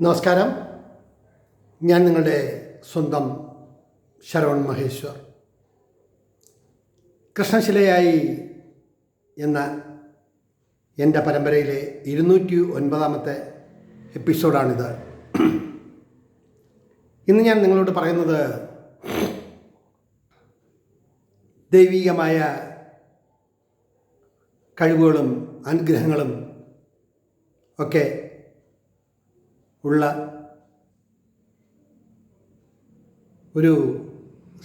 നമസ്കാരം. ഞാൻ നിങ്ങളുടെ സ്വന്തം ശരവൺ മഹേശ്വർ. കൃഷ്ണശിലയായി എന്ന എന്റെ പരമ്പരയിലെ ഇരുന്നൂറ്റി ഒൻപതാമത്തെ എപ്പിസോഡാണിത്. ഇന്ന് ഞാൻ നിങ്ങളോട് പറയുന്നത് ദൈവീകമായ കഴിവുകളും അനുഗ്രഹങ്ങളും ഒക്കെ ഉള്ള ഒരു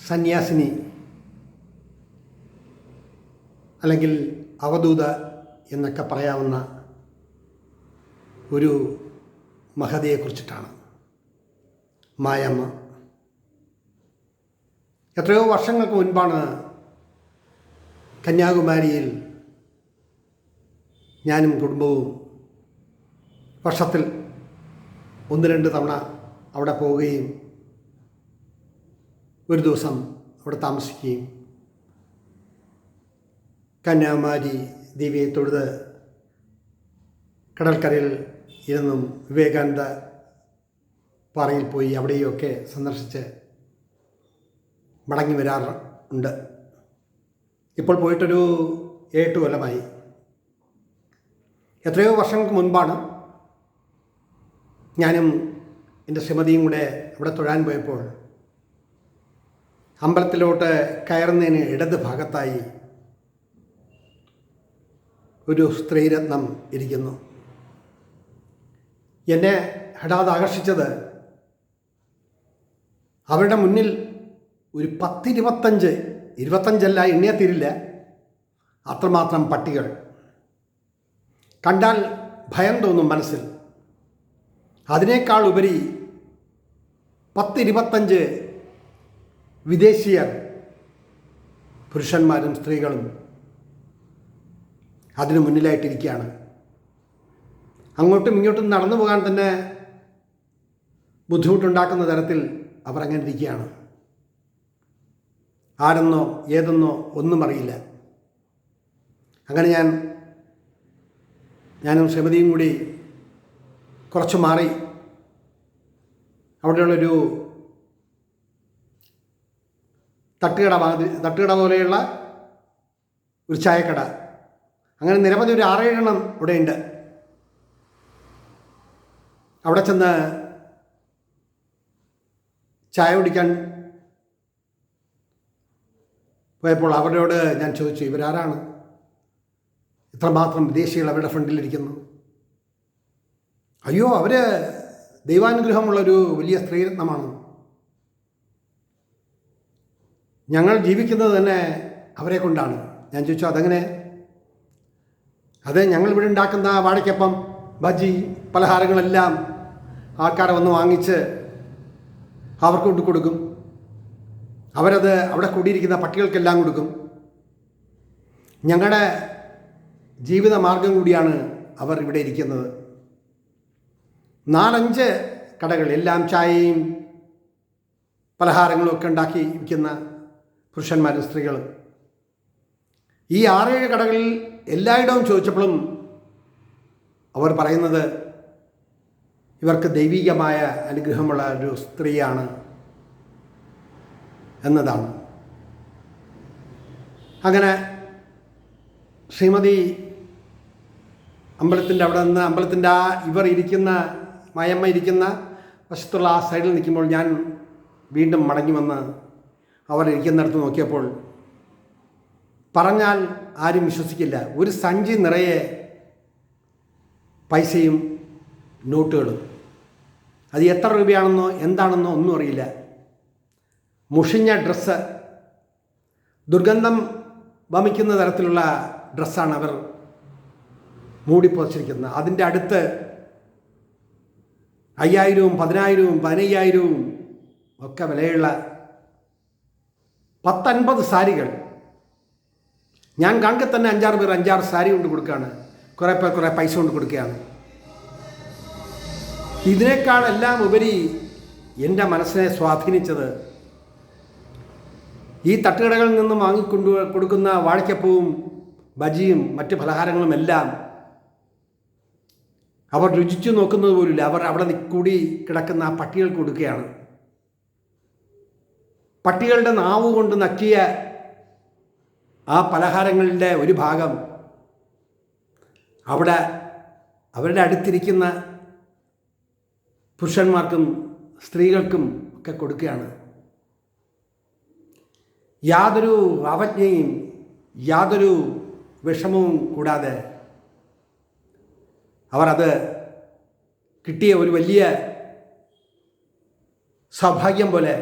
സന്യാസിനി അല്ലെങ്കിൽ അവധൂത എന്നൊക്കെ പറയാവുന്ന ഒരു മഹതിയെക്കുറിച്ചിട്ടാണ്. മായമ്മ. എത്രയോ വർഷങ്ങൾക്ക് മുൻപാണ് കന്യാകുമാരിയിൽ ഞാനും കുടുംബവും വർഷത്തിൽ ഒന്ന് രണ്ട് തവണ അവിടെ പോവുകയും ഒരു ദിവസം അവിടെ താമസിക്കുകയും. കന്യാകുമാരി ദേവിയെ തൊഴുത് കടൽക്കരയിൽ ഇരുന്നും വിവേകാനന്ദ പാറയിൽ പോയി അവിടെയൊക്കെ സന്ദർശിച്ച് മടങ്ങി വരാറുണ്ട്. ഇപ്പോൾ പോയിട്ടൊരു ഏട്ട് കൊല്ലമായി. എത്രയോ വർഷങ്ങൾക്ക് മുൻപാണ് ഞാനും എന്റെ ശ്രീമതിയും കൂടെ അവിടെ തൊഴാൻ പോയപ്പോൾ അമ്പലത്തിലോട്ട് കയറുന്നതിന് ഇടത് ഭാഗത്തായി ഒരു സ്ത്രീരത്നം ഇരിക്കുന്നു. എന്നെ ഹഠാത് ആകർഷിച്ചത് അവരുടെ മുന്നിൽ ഒരു പത്തിരുപത്തഞ്ച് ഇരുപത്തഞ്ചല്ല എണ്ണിയത്തീരില്ല അത്രമാത്രം പട്ടികൾ. കണ്ടാൽ ഭയം തോന്നും മനസ്സിൽ. അതിനേക്കാൾ ഉപരി പത്തിരുപത്തഞ്ച് വിദേശീയർ പുരുഷന്മാരും സ്ത്രീകളും അതിനു മുന്നിലായിട്ടിരിക്കുകയാണ്. അങ്ങോട്ടും ഇങ്ങോട്ടും നടന്നു പോകാൻ തന്നെ ബുദ്ധിമുട്ടുണ്ടാക്കുന്ന തരത്തിൽ അവർ അങ്ങനെ ഇരിക്കുകയാണ്. ആരെന്നോ ഏതെന്നോ ഒന്നും അറിയില്ല. അങ്ങനെ ഞാൻ ഞാനും ശ്രീമതിയും കൂടി കുറച്ച് മാറി. അവിടെയുള്ളൊരു തട്ടുകട മാതിരി തട്ടുകട പോലെയുള്ള ഒരു ചായക്കട. അങ്ങനെ നിരവധി ഒരു ആറേഴെണ്ണം ഇവിടെയുണ്ട്. അവിടെ ചെന്ന് ചായ കുടിക്കാൻ പോയപ്പോൾ അവരോട് ഞാൻ ചോദിച്ചു ഇവരാരാണ്? ഇത്രമാത്രം വിദേശികൾ അവരുടെ ഫ്രണ്ടിലിരിക്കുന്നു അയ്യോ അവർ ദൈവാനുഗ്രഹമുള്ളൊരു വലിയ സ്ത്രീരത്നമാണ്. ഞങ്ങൾ ജീവിക്കുന്നത് തന്നെ അവരെ കൊണ്ടാണ്. ഞാൻ ചോദിച്ചു അതെങ്ങനെ? അതെ ഞങ്ങൾ ഇവിടെ ഉണ്ടാക്കുന്ന വാഴയ്ക്കപ്പം ബജി പലഹാരങ്ങളെല്ലാം ആൾക്കാരെ വന്ന് വാങ്ങിച്ച് അവർക്ക് കൊണ്ട് കൊടുക്കും. അവരത് അവിടെ കൂടിയിരിക്കുന്ന പട്ടികൾക്കെല്ലാം കൊടുക്കും. ഞങ്ങളുടെ ജീവിത മാർഗം കൂടിയാണ് അവർ ഇവിടെ ഇരിക്കുന്നത്. നാലഞ്ച് കടകൾ എല്ലാം ചായയും പലഹാരങ്ങളും ഒക്കെ ഉണ്ടാക്കി വിൽക്കുന്ന പുരുഷന്മാരും സ്ത്രീകളും. ഈ ആറേഴ് കടകളിൽ എല്ലായിടവും ചോദിച്ചപ്പോഴും അവർ പറയുന്നത് ഇവർക്ക് ദൈവികമായ അനുഗ്രഹമുള്ള ഒരു സ്ത്രീയാണ് എന്നതാണ്. അങ്ങനെ ശ്രീമതി അമ്പലത്തിന്റെ അവിടെ നിന്ന് അമ്പലത്തിന്റെ ആ ഇവർ ഇരിക്കുന്ന മയമ്മ ഇരിക്കുന്ന വശത്തുള്ള ആ സൈഡിൽ നിൽക്കുമ്പോൾ ഞാൻ വീണ്ടും മടങ്ങി വന്ന് അവർ ഇരിക്കുന്നിടത്ത് നോക്കിയപ്പോൾ പറഞ്ഞാൽ ആരും വിശ്വസിക്കില്ല. ഒരു സഞ്ചി നിറയെ പൈസയും നോട്ടുകളും. അത് എത്ര രൂപയാണെന്നോ എന്താണെന്നോ ഒന്നും അറിയില്ല. മുഷിഞ്ഞ ഡ്രസ്സ് ദുർഗന്ധം വമിക്കുന്ന തരത്തിലുള്ള ഡ്രസ്സാണ് അവർ മൂടിപ്പൊതിച്ചിരിക്കുന്നത് അതിന്റെ അടുത്ത് അയ്യായിരവും പതിനായിരവും പതിനയ്യായിരവും ഒക്കെ വിലയുള്ള പത്തൻപത് സാരികൾ. ഞാൻ കാണുക തന്നെ അഞ്ചാറ് പേർ അഞ്ചാറ് സാരി കൊണ്ട് കൊടുക്കുകയാണ്. കുറേ പേർ കുറേ പൈസ കൊണ്ട് കൊടുക്കുകയാണ്. ഇതിനേക്കാളെല്ലാം ഉപരി എന്റെ മനസ്സിനെ സ്വാധീനിച്ചത് ഈ തട്ടുകടകളിൽ നിന്നും വാങ്ങിക്കൊണ്ടു കൊടുക്കുന്ന വാഴക്കപ്പവും ബജിയും മറ്റ് പലഹാരങ്ങളും എല്ലാം അവർ രുചിച്ചു നോക്കുന്നത് പോലുമില്ല. അവർ അവിടെ കൂടി കിടക്കുന്ന ആ പട്ടികൾ കൊടുക്കുകയാണ്. പട്ടികളുടെ നാവ് കൊണ്ട് നക്കിയ ആ പലഹാരങ്ങളുടെ ഒരു ഭാഗം അവിടെ അവരുടെ അടുത്തിരിക്കുന്ന പുരുഷന്മാർക്കും സ്ത്രീകൾക്കും ഒക്കെ കൊടുക്കുകയാണ്. യാതൊരു അവജ്ഞയും യാതൊരു വിഷമവും കൂടാതെ അവർ അത് കിട്ടിയ ഒരു വലിയ സൗഭാഗ്യം പോലെ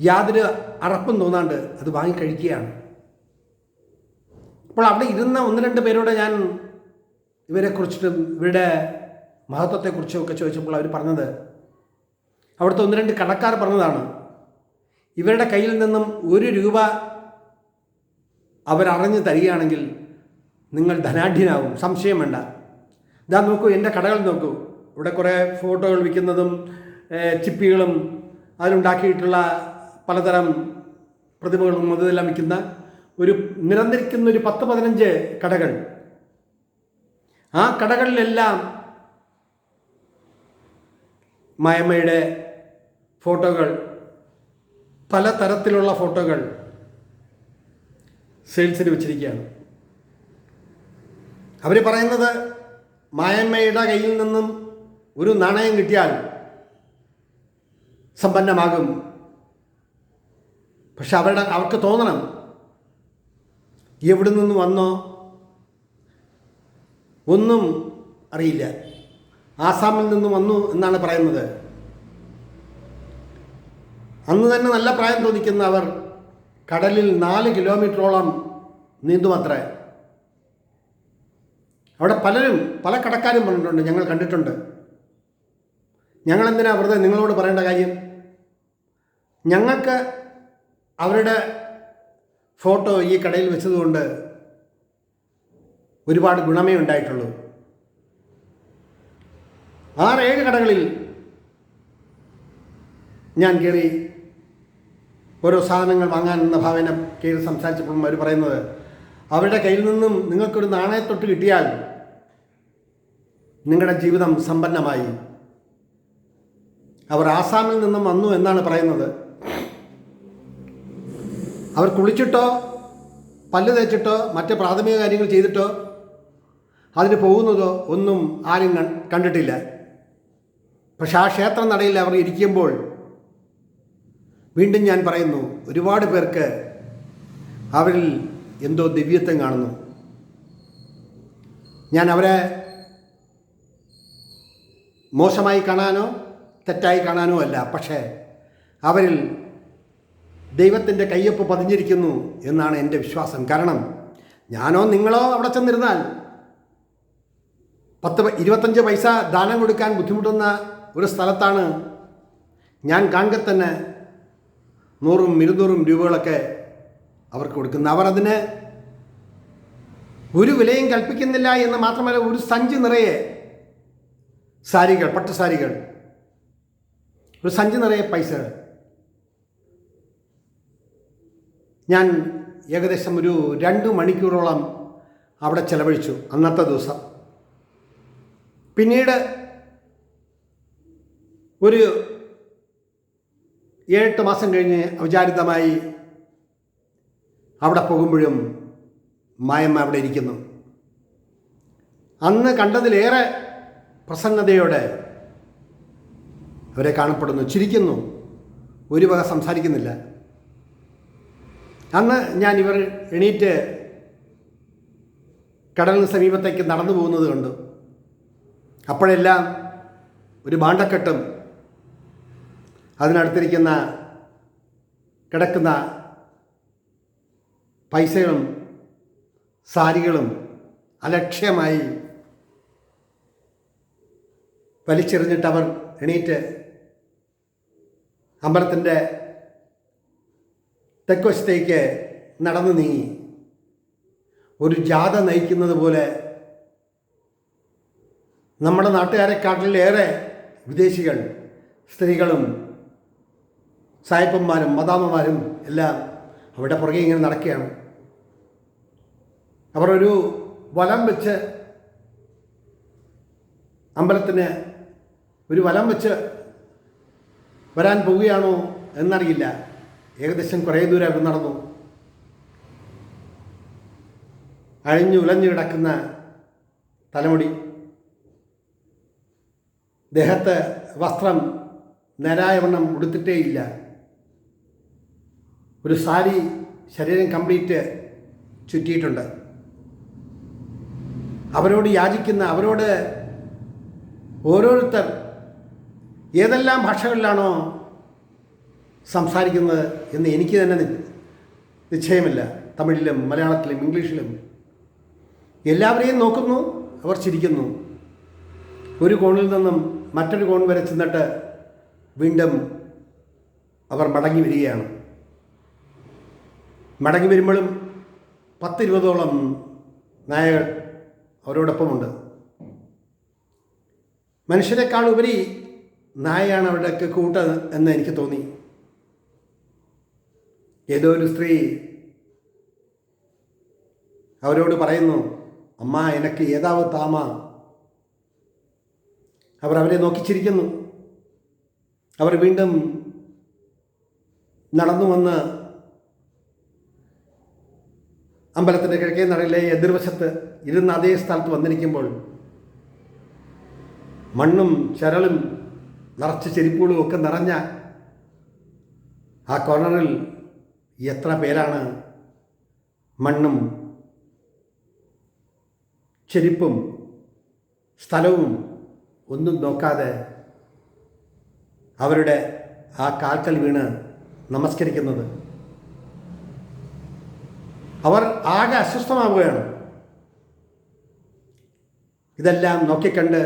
യാതൊരു അറപ്പും തോന്നാണ്ട് അത് വാങ്ങിക്കഴിക്കുകയാണ്. അപ്പോൾ അവിടെ ഇരുന്ന ഒന്ന് രണ്ട് പേരോട് ഞാൻ ഇവരെക്കുറിച്ചിട്ടും ഇവരുടെ മഹത്വത്തെക്കുറിച്ചും ഒക്കെ ചോദിച്ചപ്പോൾ അവർ പറഞ്ഞത് അവിടുത്തെ ഒന്ന് രണ്ട് കടക്കാർ പറഞ്ഞതാണ് ഇവരുടെ കയ്യിൽ നിന്നും ഒരു രൂപ അവരറിഞ്ഞ് തരികയാണെങ്കിൽ നിങ്ങൾ ധനാഢ്യനാവും സംശയം വേണ്ട. ഇതാ നോക്കൂ എന്റെ കടകൾ നോക്കൂ. ഇവിടെ കുറേ ഫോട്ടോകൾ വിൽക്കുന്നതും ചിപ്പികളും അതിലുണ്ടാക്കിയിട്ടുള്ള പലതരം പ്രതിമകളും അതെല്ലാം വിൽക്കുന്ന ഒരു നിരന്തരിക്കുന്ന ഒരു പത്ത് പതിനഞ്ച് കടകൾ. ആ കടകളിലെല്ലാം മായമ്മയുടെ ഫോട്ടോകൾ പല തരത്തിലുള്ള ഫോട്ടോകൾ സെയിൽസിന് വെച്ചിരിക്കുകയാണ്. അവർ പറയുന്നത് മായമ്മയുടെ കയ്യിൽ നിന്നും ഒരു നാണയം കിട്ടിയാൽ സമ്പന്നമാകും. പക്ഷെ അവരുടെ അവർക്ക് തോന്നണം എവിടെ നിന്ന് വന്നോ ഒന്നും അറിയില്ല. ആസാമിൽ നിന്ന് വന്നു എന്നാണ് പറയുന്നത്. അന്ന് തന്നെ നല്ല പ്രായം തോന്നിക്കുന്ന അവർ കടലിൽ നാല് കിലോമീറ്ററോളം നീന്തുമത്രേ അവിടെ പലരും പല കടക്കാരും പറഞ്ഞിട്ടുണ്ട് ഞങ്ങൾ കണ്ടിട്ടുണ്ട്. ഞങ്ങൾ എന്തിനാ വെറുതെ നിങ്ങളോട് പറയേണ്ട കാര്യം? ഞങ്ങൾക്ക് അവരുടെ ഫോട്ടോ ഈ കടയിൽ വെച്ചതുകൊണ്ട് ഒരുപാട് ഗുണമേ ഉണ്ടായിട്ടുള്ളൂ. ആറ് ഏഴ് കടകളിൽ ഞാൻ കയറി ഓരോ സാധനങ്ങൾ വാങ്ങാൻ എന്ന ഭാവന കയറി സംസാരിച്ചപ്പോഴും അവർ പറയുന്നത് അവരുടെ കയ്യിൽ നിന്നും നിങ്ങൾക്കൊരു നാണയത്തൊട്ട് കിട്ടിയാൽ നിങ്ങളുടെ ജീവിതം സമ്പന്നമായി. അവർ ആസാമിൽ നിന്നും വന്നു എന്നാണ് പറയുന്നത്. അവർ കുളിച്ചിട്ടോ പല്ല് തേച്ചിട്ടോ മറ്റ് പ്രാഥമിക കാര്യങ്ങൾ ചെയ്തിട്ടോ അതിന് പോകുന്നതോ ഒന്നും ആരും കണ്ടിട്ടില്ല. പക്ഷെ ആ ക്ഷേത്രം നടയിൽ അവർ ഇരിക്കുമ്പോൾ വീണ്ടും ഞാൻ പറയുന്നു ഒരുപാട് പേർക്ക് അവരിൽ എന്തോ ദിവ്യത്വം കാണുന്നു. ഞാൻ അവരെ മോശമായി കാണാനോ തെറ്റായി കാണാനോ അല്ല പക്ഷേ അവരിൽ ദൈവത്തിന്റെ കയ്യൊപ്പ് പതിഞ്ഞിരിക്കുന്നു എന്നാണ് എന്റെ വിശ്വാസം. കാരണം ഞാനോ നിങ്ങളോ അവിടെ ചെന്നിരുന്നാൽ പത്ത് ഇരുപത്തഞ്ച് പൈസ ദാനം കൊടുക്കാൻ ബുദ്ധിമുട്ടുന്ന ഒരു സ്ഥലത്താണ് ഞാൻ കാണുക തന്നെ നൂറും ഇരുന്നൂറും രൂപകളൊക്കെ അവർക്ക് കൊടുക്കുന്നത് അവർ അതിന് ഒരു വിലയും കൽപ്പിക്കുന്നില്ല എന്ന് മാത്രമല്ല ഒരു സഞ്ചി നിറയെ സാരികൾ പട്ടുസാരികൾ ഒരു സഞ്ചി നിറയെ പൈസ ഞാൻ ഏകദേശം ഒരു രണ്ട് മണിക്കൂറോളം അവിടെ ചെലവഴിച്ചു അന്നത്തെ ദിവസം. പിന്നീട് ഒരു ഏഴെട്ട് മാസം കഴിഞ്ഞ് അവിചാരിതമായി അവിടെ പോകുമ്പോഴും മായമ്മ അവിടെ ഇരിക്കുന്നു. അന്ന് കണ്ടതിലേറെ പ്രസന്നതയോടെ അവരെ കാണപ്പെടുന്നു. ചിരിക്കുന്നു. ഒരു വക സംസാരിക്കുന്നില്ല. അന്ന് ഞാൻ ഇവർ എണീറ്റ് കടലിന് സമീപത്തേക്ക് നടന്നു പോകുന്നത് കണ്ടു. അപ്പോഴെല്ലാം ഒരു ബാണ്ടക്കെട്ടും അതിനടുത്തിരിക്കുന്ന കിടക്കുന്ന പൈസകളും സാരികളും അലക്ഷ്യമായി വലിച്ചെറിഞ്ഞിട്ട് അവർ എണീറ്റ് അമ്പലത്തിന്റെ തെക്കുവശത്തേക്ക് നടന്നു നീങ്ങി. ഒരു ജാഥ നയിക്കുന്നത് പോലെ നമ്മുടെ നാട്ടുകാരെക്കാട്ടിലേറെ വിദേശികൾ സ്ത്രീകളും സായിപ്പന്മാരും മദാമ്മമാരും എല്ലാം അവിടെ പുറകെ ഇങ്ങനെ നടക്കുകയാണ്. അവർ ഒരു വലം വെച്ച് അമ്പലത്തിന് ഒരു വലം വെച്ച് വരാൻ പോവുകയാണോ എന്നറിയില്ല. ഏകദേശം കുറേ ദൂരം അവിടെ നടന്നു. അഴിഞ്ഞു ഉലഞ്ഞു കിടക്കുന്ന തലമുടി. ദേഹത്ത് വസ്ത്രം നേരായവണ്ണം ഉടുത്തിട്ടേയില്ല ഒരു സാരി ശരീരം കംപ്ലീറ്റ് ചുറ്റിയിട്ടുണ്ട്. അവരോട് യാചിക്കുന്ന അവരോട് ഓരോരുത്തർ ഏതെല്ലാം ഭാഷകളിലാണോ സംസാരിക്കുന്നത് എന്ന് എനിക്ക് തന്നെ നിശ്ചയമില്ല. തമിഴിലും മലയാളത്തിലും ഇംഗ്ലീഷിലും. എല്ലാവരെയും നോക്കുന്നു അവർ ചിരിക്കുന്നു. ഒരു കോണിൽ നിന്നും മറ്റൊരു കോൺ വരെ ചെന്നിട്ട് വീണ്ടും അവർ മടങ്ങി വരികയാണ്. മടങ്ങി വരുമ്പോഴും പത്തിരുപതോളം നായകൾ അവരോടൊപ്പമുണ്ട്. മനുഷ്യരെക്കാൾ ഉപരി നായയാണ് അവരുടെയൊക്കെ കൂട്ട എന്ന് എനിക്ക് തോന്നി. ഏതോ ഒരു സ്ത്രീ അവരോട് പറയുന്നു അമ്മ എനിക്ക് ഏതാവ് താമ. അവർ അവരെ നോക്കിച്ചിരിക്കുന്നു അവർ വീണ്ടും നടന്നു വന്ന് അമ്പലത്തിന്റെ കിഴക്കേ നടയിലെ എതിർവശത്ത് ഇരുന്ന അതേ സ്ഥലത്ത് വന്നിരിക്കുമ്പോൾ മണ്ണും ചരളും നിറച്ച് ചെരിപ്പുകളും ഒക്കെ നിറഞ്ഞ ആ കോർണറിൽ എത്ര പേരാണ് മണ്ണും ചെരിപ്പും സ്ഥലവും ഒന്നും നോക്കാതെ അവരുടെ ആ കാൽക്കൽ വീണ് നമസ്കരിക്കുന്നത്? അവർ ആകെ അസ്വസ്ഥമാവുകയാണ്. ഇതെല്ലാം നോക്കിക്കണ്ട്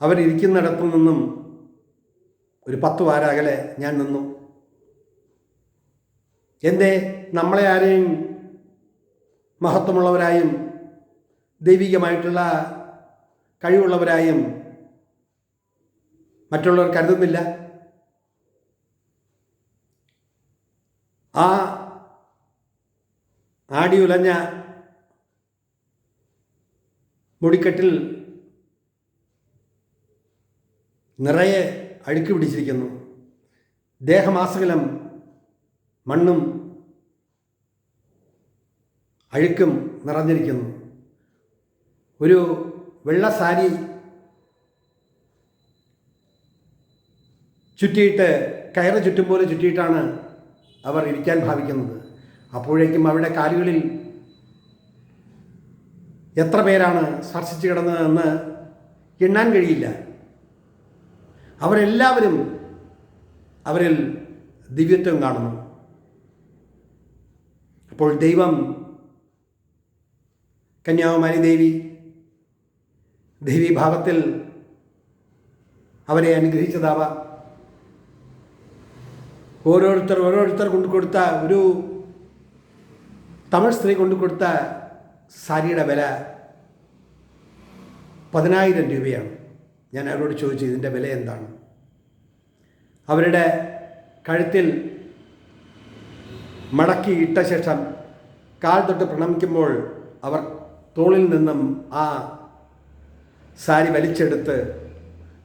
അവരിയ്ക്കുന്നിടത്തു നിന്നും ഒരു പത്ത് വാരാകലെ ഞാൻ നിന്നു. എന്തേ നമ്മളെ ആരെയും മഹത്വമുള്ളവരായും ദൈവികമായിട്ടുള്ള കഴിവുള്ളവരായും മറ്റുള്ളവർ കരുതുന്നില്ല? ആ ആടി ഉലഞ്ഞ മുടിക്കെട്ടിൽ നിറയെ അഴുക്ക് പിടിച്ചിരിക്കുന്നു. ദേഹമാസകലം മണ്ണും അഴുക്കും നിറഞ്ഞിരിക്കുന്നു. ഒരു വെള്ള സാരി ചുറ്റിയിട്ട് കയറ് ചുറ്റും പോലെ ചുറ്റിയിട്ടാണ് അവർ ഇരിക്കാൻ ഭാവിക്കുന്നത്. അപ്പോഴേക്കും അവരുടെ കാലുകളിൽ എത്ര പേരാണ് സ്പർശിച്ചു കിടന്നതെന്ന് എണ്ണാൻ കഴിയില്ല. അവരെല്ലാവരും അവരിൽ ദിവ്യത്വം കാണുന്നു. അപ്പോൾ ദൈവം കന്യാകുമാരി ദേവി ദേവീഭാവത്തിൽ അവരെ അനുഗ്രഹിച്ചതാവാം. ഓരോരുത്തർ ഓരോരുത്തർ കൊണ്ടു കൊടുത്ത ഒരു തമിഴ് സ്ത്രീ കൊണ്ടു കൊടുത്ത സാരിയുടെ വില പതിനായിരം രൂപയാണ്. ഞാൻ അവരോട് ചോദിച്ചു ഇതിന്റെ വില എന്താണ്? അവരുടെ കഴുത്തിൽ മടക്കി ഇട്ട ശേഷം കാൽ തൊട്ട് പ്രണമിക്കുമ്പോൾ അവർ തോളിൽ നിന്നും ആ സാരി വലിച്ചെടുത്ത്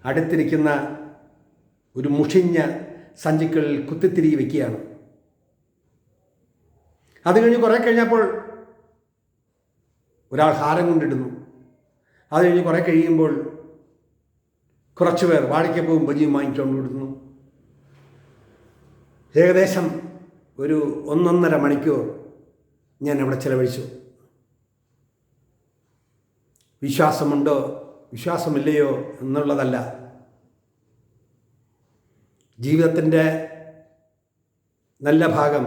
അടുത്തിരിക്കുന്ന ഒരു മുഷിഞ്ഞ സഞ്ചിക്കളിൽ കുത്തിത്തിരി വയ്ക്കുകയാണ് അത് കഴിഞ്ഞ് കുറേ കഴിഞ്ഞപ്പോൾ ഒരാൾ ഹാരം കൊണ്ടിടുന്നു. അത് കഴിഞ്ഞ് കുറേ കഴിയുമ്പോൾ കുറച്ച് പേർ വാടിക്കപ്പവും ബജിയും വാങ്ങിച്ചുകൊണ്ട് വിടുന്നു ഏകദേശം ഒരു ഒന്നൊന്നര മണിക്കൂർ ഞാൻ അവിടെ ചിലവഴിച്ചു. വിശ്വാസമുണ്ടോ? വിശ്വാസമില്ലയോ എന്നുള്ളതല്ല. ജീവിതത്തിന്റെ നല്ല ഭാഗം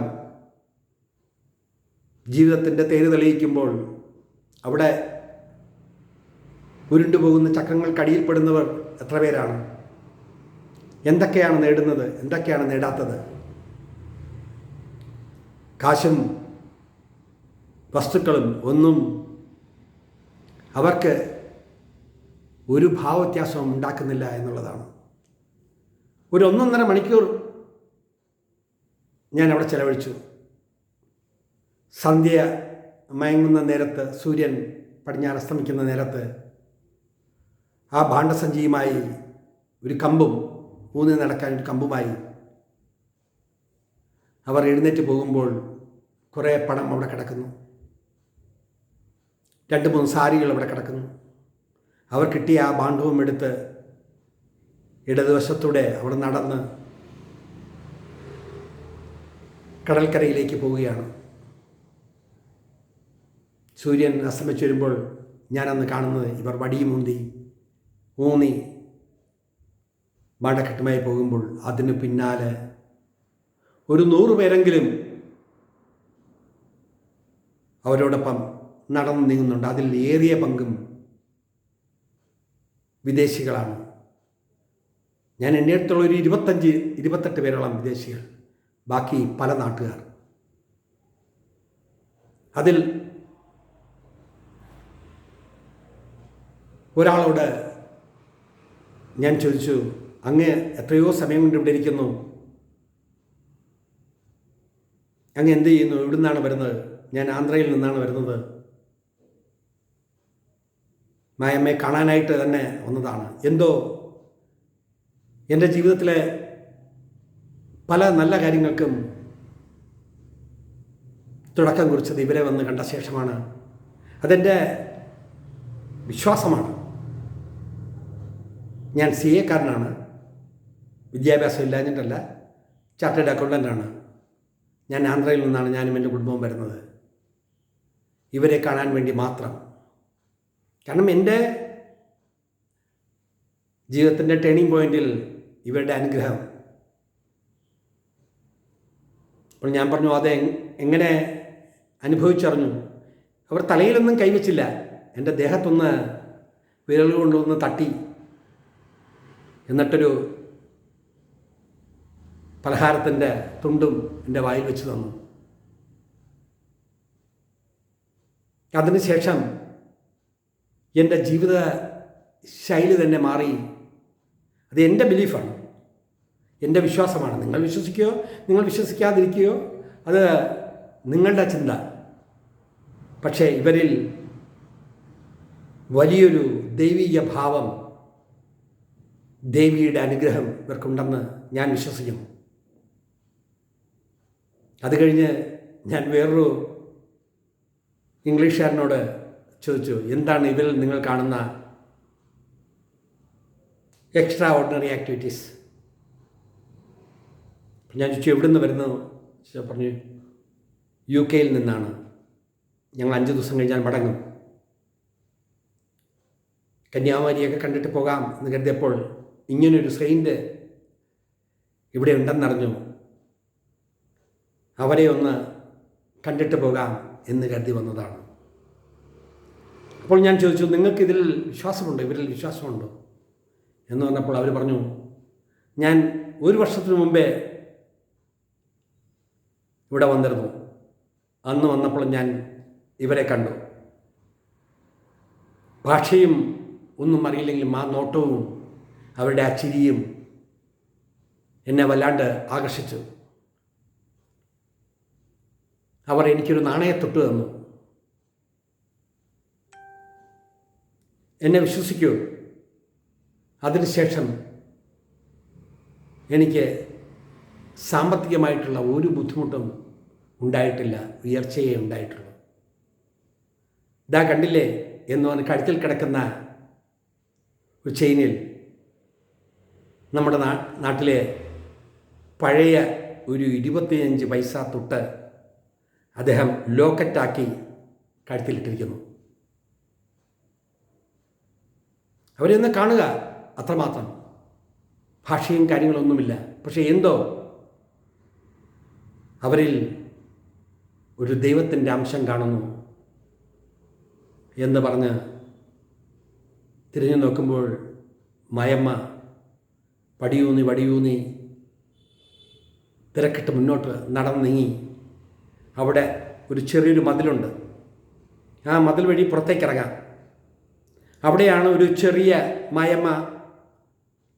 ജീവിതത്തിന്റെ തേര് തെളിയിക്കുമ്പോൾ അവിടെ ഉരുണ്ടുപോകുന്ന ചക്രങ്ങൾക്കടിയിൽപ്പെടുന്നവർ എത്ര പേരാണ്? എന്തൊക്കെയാണ് നേടുന്നത്? എന്തൊക്കെയാണ് നേടാത്തത്? കാശും വസ്തുക്കളും ഒന്നും അവർക്ക് ഒരു ഭാവവ്യത്യാസവും ഉണ്ടാക്കുന്നില്ല എന്നുള്ളതാണ്. ഒരു ഒന്നൊന്നര മണിക്കൂർ ഞാൻ അവിടെ ചെലവഴിച്ചു. സന്ധ്യ മയങ്ങുന്ന നേരത്ത് സൂര്യൻ പടിഞ്ഞാറ് അസ്തമിക്കുന്ന നേരത്ത് ആ ഭാണ്ഡസഞ്ചിയുമായി ഒരു കമ്പും ഊന്നി നടക്കാൻ ഒരു കമ്പുമായി അവർ എഴുന്നേറ്റ് പോകുമ്പോൾ കുറേ പണം അവിടെ കിടക്കുന്നു. രണ്ട് മൂന്ന് സാരികൾ അവിടെ കിടക്കുന്നു. അവർ കിട്ടിയ ആ ഭാണ്ഡവും എടുത്ത് ഇടതുവശത്തൂടെ അവിടെ നടന്ന് കടൽക്കരയിലേക്ക് പോവുകയാണ്. സൂര്യൻ അസ്തമിച്ചു വരുമ്പോൾ ഞാനന്ന് കാണുന്നത് ഇവർ വടിയുമുന്തി ഊന്നി മടക്കെട്ടുമായി പോകുമ്പോൾ അതിന് പിന്നാലെ ഒരു നൂറ് പേരെങ്കിലും അവരോടൊപ്പം നടന്നു നീങ്ങുന്നുണ്ട്. അതിൽ ഏറിയ പങ്കും വിദേശികളാണ്. ഞാൻ എന്റെ അടുത്തുള്ള ഒരു ഇരുപത്തഞ്ച് ഇരുപത്തെട്ട് പേരോളം വിദേശികൾ ബാക്കി പല നാട്ടുകാർ. അതിൽ ഒരാളോട് ഞാൻ ചോദിച്ചു അങ്ങ് എത്രയോ സമയം കൊണ്ട് ഇവിടെ ഇരിക്കുന്നു? അങ്ങ് എന്ത് ചെയ്യുന്നു? ഇവിടെ നിന്നാണ് വരുന്നത്? ഞാൻ ആന്ധ്രയിൽ നിന്നാണ് വരുന്നത്. മായമ്മയെ കാണാനായിട്ട് തന്നെ വന്നതാണ്. എന്തോ എന്റെ ജീവിതത്തിലെ പല നല്ല കാര്യങ്ങൾക്കും തുടക്കം കുറിച്ചത് ഇവരെ വന്ന് കണ്ട ശേഷമാണ്. അതെന്റെ വിശ്വാസമാണ്. ഞാൻ സി എക്കാരനാണ് വിദ്യാഭ്യാസം ഇല്ലാഞ്ഞിട്ടല്ല ചാർട്ടേഡ് അക്കൗണ്ടന്റാണ് ഞാൻ ആന്ധ്രയിൽ നിന്നാണ് ഞാനും എന്റെ കുടുംബവും വരുന്നത്. ഇവരെ കാണാൻ വേണ്ടി മാത്രം. കാരണം എന്റെ ജീവിതത്തിന്റെ ടേണിംഗ് പോയിന്റിൽ ഇവരുടെ അനുഗ്രഹം. അപ്പോൾ ഞാൻ പറഞ്ഞു അത് എങ്ങനെ അനുഭവിച്ചറിഞ്ഞു? അവർ തലയിലൊന്നും കൈവച്ചില്ല. എന്റെ ദേഹത്തൊന്ന് വിരൽ കൊണ്ടൊന്ന് തട്ടി. എന്നിട്ടൊരു പലഹാരത്തിന്റെ തുണ്ടും എന്റെ വായിൽ വെച്ച് തന്നു. അതിനുശേഷം എന്റെ ജീവിത ശൈലി തന്നെ മാറി. അത് എന്റെ ബിലീഫാണ്. എന്റെ വിശ്വാസമാണ്. നിങ്ങൾ വിശ്വസിക്കുകയോ നിങ്ങൾ വിശ്വസിക്കാതിരിക്കുകയോ അത് നിങ്ങളുടെ ചിന്ത പക്ഷേ ഇവരിൽ വലിയൊരു ദൈവീക ഭാവം ദേവിയുടെ അനുഗ്രഹം ഇവർക്കുണ്ടെന്ന് ഞാൻ വിശ്വസിക്കുന്നു. അത് കഴിഞ്ഞ് ഞാൻ വേറൊരു ഇംഗ്ലീഷുകാരനോട് ചോദിച്ചു എന്താണ് ഇവരിൽ നിങ്ങൾ കാണുന്ന എക്സ്ട്രാ ഓർഡിനറി ആക്ടിവിറ്റീസ് ഞാൻ ചോദിച്ചു എവിടെ നിന്ന് വരുന്നു പറഞ്ഞു യു കെയിൽ നിന്നാണ്. ഞങ്ങൾ അഞ്ച് ദിവസം കഴിഞ്ഞാൽ മടങ്ങും. കന്യാകുമാരിയൊക്കെ കണ്ടിട്ട് പോകാം എന്ന് കരുതിയപ്പോൾ ഇങ്ങനൊരു സെയിന്റ് ഇവിടെ ഉണ്ടെന്നറിഞ്ഞു. അവരെ ഒന്ന് കണ്ടിട്ട് പോകാം എന്ന് കരുതി വന്നതാണ്. അപ്പോൾ ഞാൻ ചോദിച്ചു നിങ്ങൾക്കിതിൽ വിശ്വാസമുണ്ടോ? ഇവരിൽ വിശ്വാസമുണ്ടോ? എന്ന് പറഞ്ഞപ്പോൾ അവർ പറഞ്ഞു ഞാൻ ഒരു വർഷത്തിന് മുമ്പേ ഇവിടെ വന്നിരുന്നു. അന്ന് വന്നപ്പോൾ ഞാൻ ഇവരെ കണ്ടു. ഭാഷയും ഒന്നും അറിയില്ലെങ്കിലും ആ നോട്ടവും അവരുടെ ആ ചിരിയും എന്നെ വല്ലാണ്ട് ആകർഷിച്ചു. അവർ എനിക്കൊരു നാണയത്തൊട്ട് തന്നു. എന്നെ വിശ്വസിക്കൂ അതിനുശേഷം എനിക്ക് സാമ്പത്തികമായിട്ടുള്ള ഒരു ബുദ്ധിമുട്ടും ഉണ്ടായിട്ടില്ല ഉയർച്ചയേ ഉണ്ടായിട്ടുള്ളൂ. ഇതാ കണ്ടില്ലേ എന്ന് പറഞ്ഞ് കഴുത്തിൽ കിടക്കുന്ന ഒരു ചെയിനിൽ നമ്മുടെ നാട്ടിലെ പഴയ ഒരു ഇരുപത്തിയഞ്ച് പൈസ തൊട്ട് അദ്ദേഹം ലോക്കറ്റാക്കി കഴുത്തിലിട്ടിരിക്കുന്നു. അവരെന്ന് കാണുക. അത്രമാത്രം. ഭാഷയും കാര്യങ്ങളൊന്നുമില്ല. പക്ഷേ എന്തോ അവരിൽ ഒരു ദൈവത്തിന്റെ അംശം കാണുന്നു എന്ന് പറഞ്ഞ് തിരിഞ്ഞു നോക്കുമ്പോൾ മയമ്മ പടിയൂന്നി വടിയൂന്നി തിരക്കിട്ട് മുന്നോട്ട് നടന്നു നീങ്ങി അവിടെ ഒരു ചെറിയൊരു മതിലുണ്ട്. ആ മതിൽ വഴി പുറത്തേക്ക് ഇറങ്ങാം അവിടെയാണ് ഒരു ചെറിയ മയമ്മ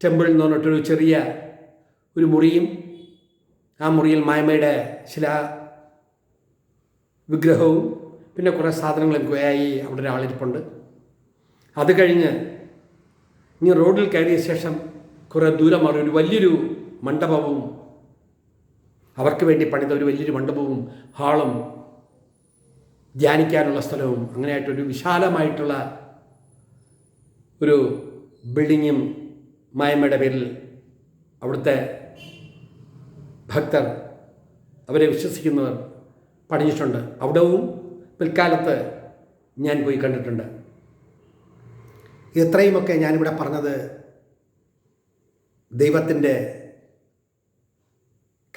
ടെമ്പിൾ എന്ന് പറഞ്ഞിട്ടൊരു ചെറിയ ഒരു മുറിയും ആ മുറിയിൽ മായമയുടെ ശിലാ വിഗ്രഹവും പിന്നെ കുറേ സാധനങ്ങളും ആയി അവിടെ ഒരാളിരിപ്പുണ്ട്. അത് കഴിഞ്ഞ് ഇനി റോഡിൽ കയറിയ ശേഷം കുറേ ദൂരം മാറി ഒരു വലിയൊരു മണ്ഡപവും അവർക്ക് വേണ്ടി പണിത ഒരു വലിയൊരു മണ്ഡപവും ഹാളും ധ്യാനിക്കാനുള്ള സ്ഥലവും അങ്ങനെയായിട്ടൊരു വിശാലമായിട്ടുള്ള ഒരു ബിൽഡിങ്ങും മായമ്മയുടെ പേരിൽ അവിടുത്തെ ഭക്തർ അവരെ വിശ്വസിക്കുന്നവർ പഠിച്ചിട്ടുണ്ട് അവിടവും പിൽക്കാലത്ത് ഞാൻ പോയി കണ്ടിട്ടുണ്ട്. ഇത്രയുമൊക്കെ ഞാനിവിടെ പറഞ്ഞത് ദൈവത്തിന്റെ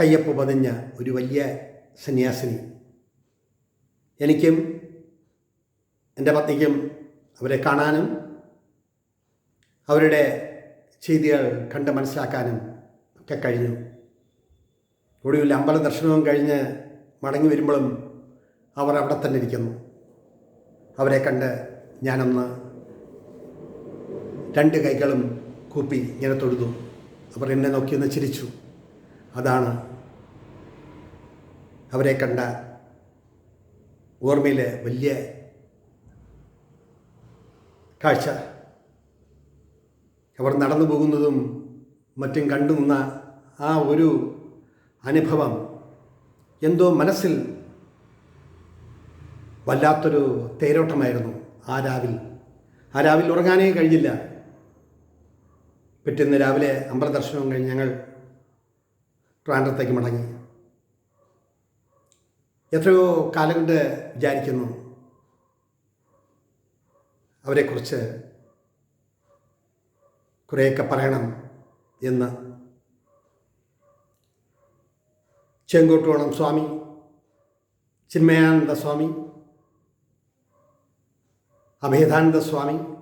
കയ്യപ്പ് പതിഞ്ഞ ഒരു വലിയ സന്യാസിനി. എനിക്കും എന്റെ പത്നിക്കും അവരെ കാണാനും അവരുടെ ചെയ്തികൾ കണ്ട് മനസ്സിലാക്കാനും ഒക്കെ കഴിഞ്ഞു. ഒടുവിൽ അമ്പല ദർശനവും കഴിഞ്ഞ് മടങ്ങി വരുമ്പോഴും അവർ അവിടെ തന്നെ ഇരിക്കുന്നു. അവരെ കണ്ട് ഞാനൊന്ന് രണ്ട് കൈകളും കൂപ്പി ഇങ്ങനെ തൊഴുതു. അവർ എന്നെ നോക്കി ഒന്ന് ചിരിച്ചു. അതാണ് അവരെ കണ്ട ഓർമ്മയിലെ വലിയ കാഴ്ച. അവർ നടന്നു പോകുന്നതും മറ്റും കണ്ടു നിന്ന ആ ഒരു അനുഭവം എന്തോ മനസ്സിൽ വല്ലാത്തൊരു തേരോട്ടമായിരുന്നു ആ രാവിൽ. ആ രാവിൽ ഉറങ്ങാനേ കഴിഞ്ഞില്ല. പിറ്റേന്ന് രാവിലെ അമ്പലദർശനവും കഴിഞ്ഞ് ഞങ്ങൾ ട്രാൻഡ്രത്തേക്ക് മടങ്ങി. എത്രയോ കാലം കൊണ്ട് വിചാരിക്കുന്നു അവരെക്കുറിച്ച് കുറേയൊക്കെ പറയണം എന്ന്. ചെങ്കോട്ടുവണം സ്വാമി. ചിന്മയാനന്ദ സ്വാമി. അഭേദാനന്ദ സ്വാമി.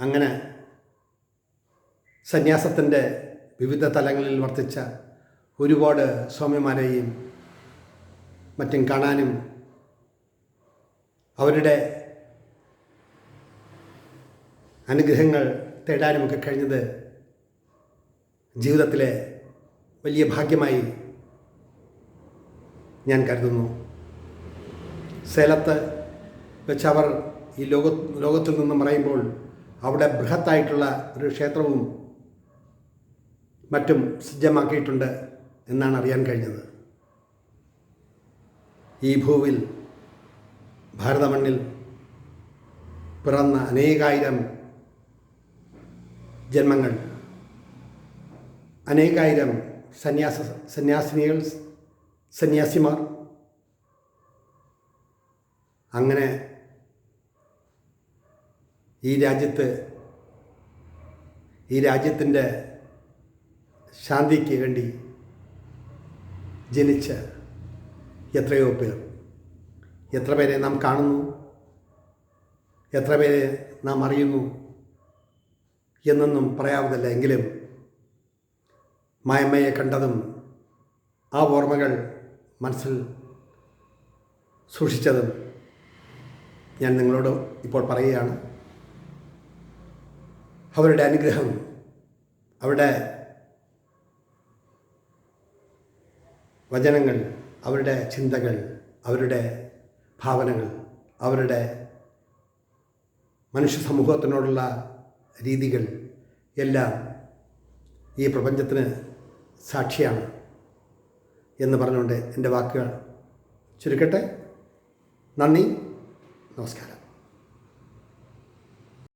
അങ്ങനെ സന്യാസത്തിന്റെ വിവിധ തലങ്ങളിൽ വർത്തിച്ച ഒരുപാട് സ്വാമിമാരെയും മറ്റും കാണാനും അവരുടെ അനുഗ്രഹങ്ങൾ തേടാനുമൊക്കെ കഴിഞ്ഞത് ജീവിതത്തിലെ വലിയ ഭാഗ്യമായി ഞാൻ കരുതുന്നു. സേലത്ത് വെച്ച് അവർ ഈ ലോക ലോകത്തിൽ നിന്ന് മറയുമ്പോൾ അവിടെ ബൃഹത്തായിട്ടുള്ള ഒരു ക്ഷേത്രവും മറ്റും സജ്ജമാക്കിയിട്ടുണ്ട് എന്നാണ് അറിയാൻ കഴിഞ്ഞത്. ഈ ഭൂവിൽ ഭാരതമണ്ണിൽ പിറന്ന അനേകായിരം ജന്മങ്ങൾ. അനേകായിരം സന്യാസ സന്യാസിനികൾ സന്യാസിമാർ. അങ്ങനെ ഈ രാജ്യത്ത് ഈ രാജ്യത്തിന്റെ ശാന്തിക്ക് വേണ്ടി ജനിച്ച എത്രയോ പേർ. എത്ര പേരെ നാം കാണുന്നു? എത്ര പേരെ നാം അറിയുന്നു? എന്നൊന്നും പറയാവുന്നില്ല എങ്കിലും മായമ്മയെ കണ്ടതും ആ ഓർമ്മകൾ മനസ്സിൽ സൂക്ഷിച്ചതും ഞാൻ നിങ്ങളോട് ഇപ്പോൾ പറയുകയാണ്. അവരുടെ അനുഗ്രഹം അവരുടെ വചനങ്ങൾ അവരുടെ ചിന്തകൾ അവരുടെ ഭാവനകൾ അവരുടെ മനുഷ്യ സമൂഹത്തിനോടുള്ള രീതികൾ എല്ലാം ഈ പ്രപഞ്ചത്തിന് സാക്ഷിയാണ് എന്ന് പറഞ്ഞുകൊണ്ട് എന്റെ വാക്കുകൾ ചുരുക്കട്ടെ. നന്ദി. നമസ്കാരം.